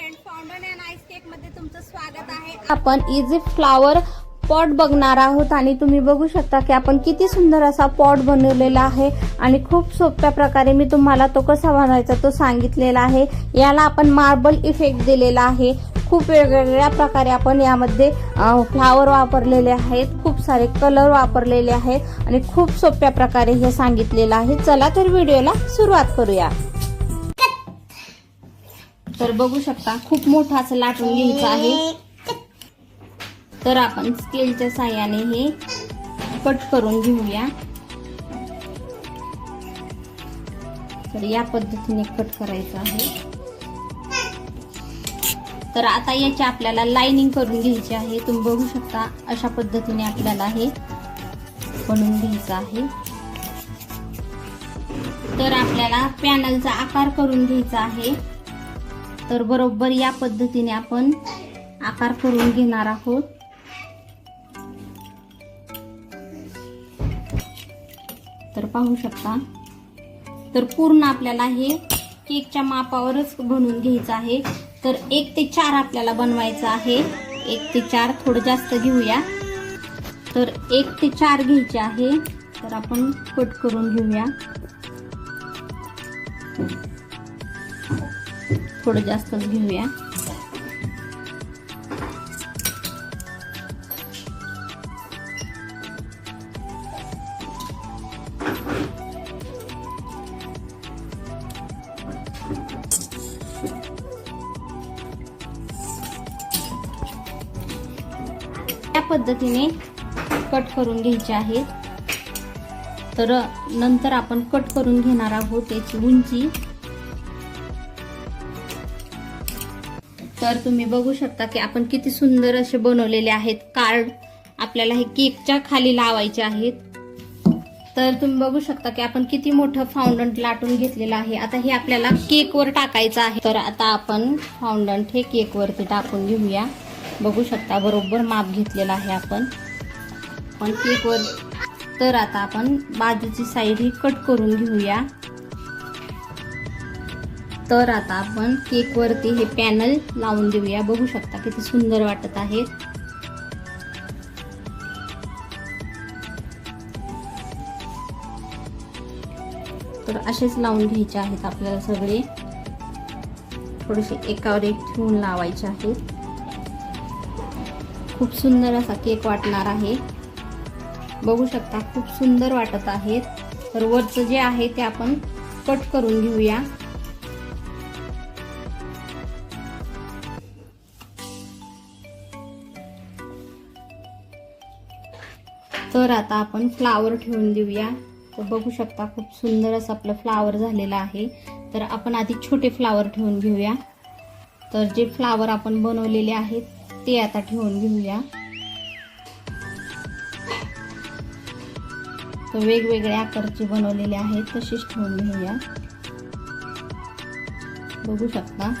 Friend फाउंडन and ice केकमध्ये तुमचं स्वागत आहे. आपण इझी फ्लावर पॉट बघणार आहोत आणि तुम्ही बघू शकता की आपण किती सुंदर असा पॉट बनवलेला आहे आणि खूप सोप्या प्रकारे मी तुम्हाला तो कसा बनवायचा तो सांगितलेला आहे. याला आपण मार्बल इफेक्ट दिलेला आहे. खूप वेगवेगळ्या प्रकारे आपण यामध्ये फ्लावर वापरलेले आहेत. खूप सारे कलर वापरलेले आहेत आणि खूप सोप्या प्रकारे हे सांगितलेलं आहे. चला तर व्हिडिओला सुरुवात करूया. तर बघू शकता खूप मोठा असं लाटून घ्यायचं आहे. तर आपण स्केलच्या साह्याने हे कट करून घेऊया. तर या पद्धतीने कट करायचं आहे. तर आता याची आपल्याला लाइनिंग करून घ्यायची आहे. तुम्ही बघू शकता अशा पद्धतीने आपल्याला हे बनवून घ्यायचं आहे. तर आपल्याला पॅनलचा आकार करून घ्यायचा आहे. तर बरोबर या पद्धतीने आपण आकार करून घेणार आहोत. तर पाहू शकता. तर पूर्ण आपल्याला हे केकच्या मापावरच बनवून घ्यायचं आहे. तर एक ते चार आपल्याला बनवायचं आहे. एक ते चार थोडं जास्त घेऊया. तर एक ते चार घ्यायचे आहे. तर आपण कट करून घेऊया. थोडं जास्तच घेऊया. पद्धतीने कट करून घ्यायचे आहेत. तर नंतर आपण कट करून घेणार आहोत याची उंची. तर तुम्ही बघू शकता की आपण किती सुंदर असे बनवलेले आहेत. कार्ड आपल्याला हे केकच्या खाली लावायचे आहेत. तर तुम्ही बघू शकता की आपण किती मोठं फाउंडंट लाटून घेतलेलं आहे. आता हे आपल्याला केकवर टाकायचं आहे. तर आता आपण फाउंडंट हे केकवरती टाकून घेऊया. बघू शकता बरोबर माप घेतलेलं आहे आपण. पण केकवर तर आता आपण बाजूची साईड ही कट करून घेऊया. तर आता आपण केकवरती हे पॅनल लावून देऊया. बघू शकता किती सुंदर वाटत आहे. तर असेच लावून घ्यायचे आहेत आपल्याला सगळे. थोडेसे एकावर एक ठेवून लावायचे आहेत. खूप सुंदर असा केक वाटणार आहे. बघू शकता खूप सुंदर वाटत आहेत तर वरचं जे आहे ते आपण कट करून घेऊया. तर आता आपण फ्लावर ठेवून देऊया. तर बघू शकता खूप सुंदर असं आपलं फ्लावर झालेलं आहे. तर आपण आधी छोटे फ्लावर ठेवून घेऊया. तर जे फ्लावर आपण बनवलेले आहेत ते आता ठेवून घेऊया. तर वेगवेगळ्या आकारचे बनवलेले आहेत तसेच ठेवून घेऊया. बघू शकता.